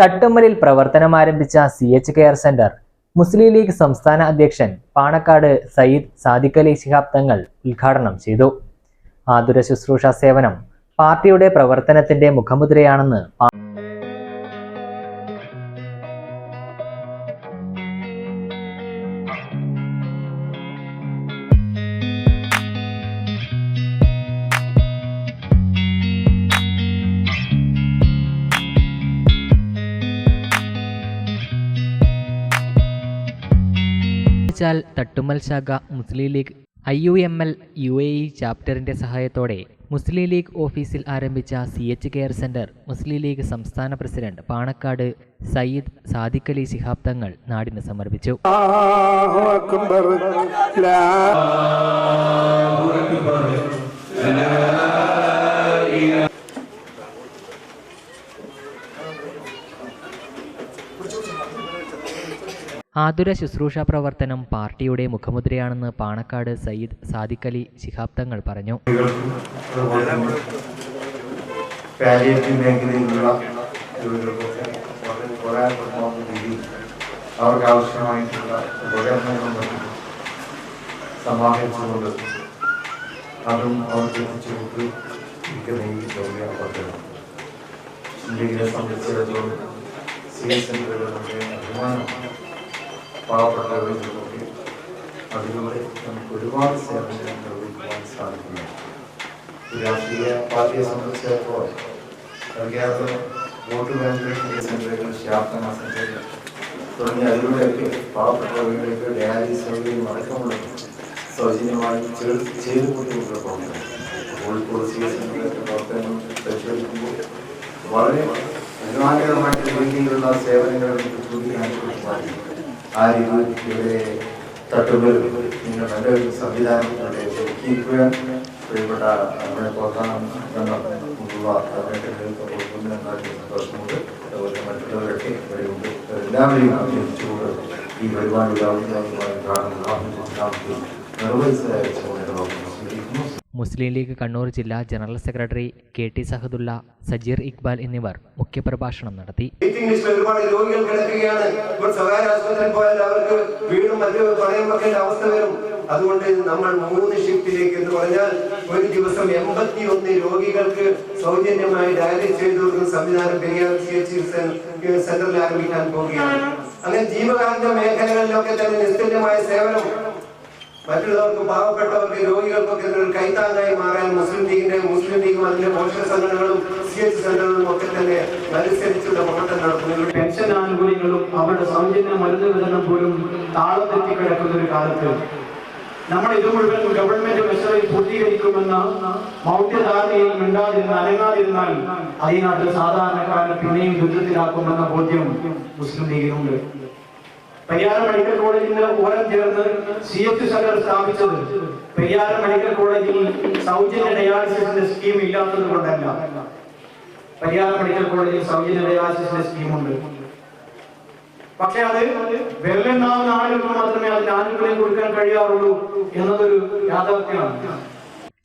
തട്ടുമ്മലിൽ പ്രവർത്തനം ആരംഭിച്ച C H care centre Muslim League സംസ്ഥാന അധ്യക്ഷൻ പാണക്കാട് സയ്യിദ് സാദിഖലി ശിഹാബ് തങ്ങൾ ഉദ്ഘാടനം ചെയ്തു. ആതുര ശുശ്രൂഷ സേവനം പാർട്ടിയുടെ പ്രവർത്തനത്തിന്റെ മുഖമുദ്രയാണെന്ന് അച്ചാൽ തട്ടുമൽ ശാഖ Muslim League. I U M L U A E ചാപ്റ്ററിന്റെ സഹായത്തോടെ മുസ്ലിം ലീഗ് ഓഫീസിൽ ആരംഭിച്ച C H care centre Muslim League സംസ്ഥാന പ്രസിഡന്റ് പാണക്കാട് സയ്യിദ് സാദിഖലി ശിഹാബ് തങ്ങൾ നാടിന് സമർപ്പിച്ചു. ആതുര ശുശ്രൂഷാ പ്രവർത്തനം പാർട്ടിയുടെ മുഖമുദ്രയാണെന്ന് പാണക്കാട് സയ്യിദ് സാദിഖലി ശിഹാബ് തങ്ങൾ പറഞ്ഞു. അവർക്ക് ആവശ്യമായിട്ടുള്ള ഉപകരണങ്ങളും മറ്റും സമാഹരിച്ചുകൊണ്ട് അതും അവർക്ക് എത്തിച്ചുകൊണ്ട് ഇരിക്കുന്ന ഈ ജോലി പദ്ധതി ഇന്ത്യയെ പാവപ്പെട്ടവരിലൊക്കെ അതിലൂടെ നമുക്ക് ഒരുപാട് സേവനങ്ങൾ നിർവഹിക്കുവാൻ സാധിക്കുന്നു ഈ രാഷ്ട്രീയ പാർട്ടിയെ സംബന്ധിച്ചിടത്തോളം അറിയാതെ വോട്ട് ബാങ്കുകൾ സെന്ററുകൾ ശാസ്ത്ര സെന്ററുകൾ തുടങ്ങി അതിലൂടെയൊക്കെ പാവപ്പെട്ടവരുടെയൊക്കെ ഡയാലിസിസ് സൗകര്യം അടക്കമുള്ള സൗജന്യമായി ചേർത്ത് ചെയ്തു കൊണ്ടുള്ള പ്രവർത്തനം കോഴിക്കോട് സി എസ് സെന്ററിലൊക്കെ പ്രവർത്തനം പരിശോധിക്കുമ്പോൾ വളരെ അഭിമാനകരമായിട്ടുള്ള രീതിയിലുള്ള സേവനങ്ങൾ നമുക്ക് ചൂണ്ടിക്കാണിക്കാൻ സാധിക്കും ആ രീതിയിൽ ഇവിടെ തട്ടുകൾ നിങ്ങൾ നല്ലൊരു സംവിധാനം ഇവിടെ ഒരുക്കിയിരിക്കുകയാണ്. പ്രിയപ്പെട്ട നമ്മുടെ പ്രോത്സാഹനം സന്തോഷമുണ്ട്. അതുപോലെ മറ്റുള്ളവരൊക്കെ ഇവിടെയുണ്ട് എല്ലാവരെയും അഭ്യർത്ഥിച്ചുകൊണ്ട് ഈ പരിപാടി നിർവഹിച്ചതായിരിക്കും മുസ്ലിം ലീഗ് കണ്ണൂർ ജില്ലാ general secretary K T Sahadulla Sajeer Iqbal എന്നിവർ മുഖ്യപ്രഭാഷണം നടത്തി. രോഗികൾ കിടക്കുകയാണ്. വരും. അതുകൊണ്ട് നമ്മൾ മൂന്ന് ഷിഫ്റ്റിലേക്ക് എന്ന് പറഞ്ഞാൽ ഒരു ദിവസം എൺപത്തി ഒന്ന് രോഗികൾക്ക് സൗജന്യമായി ഡയാലിസ് ചെയ്തു കൊടുക്കുന്ന സംവിധാനം പെരിയാർ സെന്ററിൽ ആരംഭിക്കാൻ പോവുകയാണ്. അങ്ങനെ ജീവകാരുണ്യ മേഖലകളിലൊക്കെ തന്നെ നിസ്തുല്യമായ സേവനം മറ്റുള്ളവർക്ക് പാവപ്പെട്ടവർക്ക് രോഗികൾക്കൊക്കെ ഒരു കൈത്താങ്ങായി മാറാൻ മുസ്ലിം ലീഗിന്റെ മുസ്ലിം ലീഗും അതിന്റെ പോഷക സംഘടനകളും സി എച്ച് സെന്ററുകളും ഒക്കെ തന്നെ മത്സരിച്ചുള്ള പ്രവർത്തനം നടത്തുന്നു. പെൻഷൻ ആനുകൂല്യങ്ങളും അവരുടെ സൗജന്യ മരുന്ന് വിതരണം പോലും താളം തെറ്റി കിടക്കുന്ന ഒരു കാലത്ത് നമ്മൾ ഇത് മുഴുവൻ ഗവൺമെന്റ് മെഷറിൽ പൂർത്തീകരിക്കുമെന്ന മൗഢ്യധാരണയിൽ മിണ്ടാതിരുന്ന അനങ്ങാതിരുന്നാൽ അതിനകത്ത് നാട്ടിൽ സാധാരണക്കാരനെ പിന്നെയും ദുരിതത്തിലാക്കുമെന്ന ബോധ്യം മുസ്ലിം ലീഗിനുണ്ട്. പെരിയാർ മെഡിക്കൽ കോളേജിന് ഓരം ചേർന്ന് സി എച്ച് സെന്റർ സ്ഥാപിച്ചത് പെരിയാർ മെഡിക്കൽ കോളേജിൽ സൗജന്യ ഡയാലിസിസിന്റെ സ്കീം ഇല്ലാത്തത് കൊണ്ടല്ല. പരിയാർ മെഡിക്കൽ കോളേജിൽ സൗജന്യ ഡയാലിസിസിന്റെ സ്കീമുണ്ട് പക്ഷെ അത് വിരലെണ്ണാവുന്ന ആളുകൾക്ക് മാത്രമേ അതിന് ആനുകൂല്യം കൊടുക്കാൻ കഴിയാറുള്ളൂ എന്നതൊരു യാഥാർത്ഥ്യമാണ്.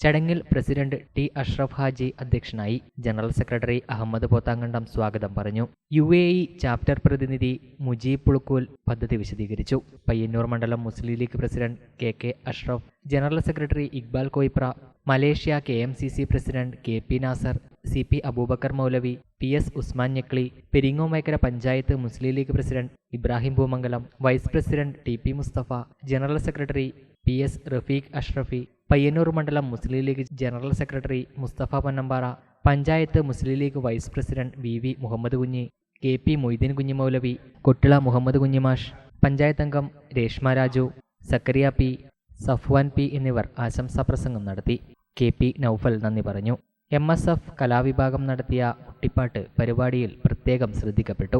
ചടങ്ങിൽ പ്രസിഡന്റ് ടി അഷ്റഫ് ഹാജി അധ്യക്ഷനായി ജനറൽ സെക്രട്ടറി അഹമ്മദ് പോത്താങ്കണ്ടം സ്വാഗതം പറഞ്ഞു. യു എ ഇ ചാപ്റ്റർ പ്രതിനിധി മുജീബ് പുളുക്കൂൽ പദ്ധതി വിശദീകരിച്ചു. പയ്യന്നൂർ മണ്ഡലം Muslim League president K K Ashraf general secretary Iqbal Koyipra Malaysia K M C C president K P Nasar C P Abubakar Moulavi P S Usman Njakli Peringomekkara panchayat Muslim League president Ibrahim Poomangalam vice president T P Musthafa general secretary P S Rafeeq Ashrafi Payyannur മണ്ഡലം Muslim League general secretary Musthafa Ponnambara panchayat Muslim League vice president V V Muhammad Kunhi K P Moideen കുഞ്ഞി മൗലവി കൊട്ടിള മുഹമ്മദ് കുഞ്ഞിമാഷ് പഞ്ചായത്ത് അംഗം Reshma Raju Zacharia P Safwan P എന്നിവർ ആശംസാ പ്രസംഗം നടത്തി. K P Noufal നന്ദി പറഞ്ഞു. M S F കലാവിഭാഗം നടത്തിയ കുട്ടിപ്പാട്ട് പരിപാടിയിൽ പ്രത്യേകം ശ്രദ്ധിക്കപ്പെട്ടു.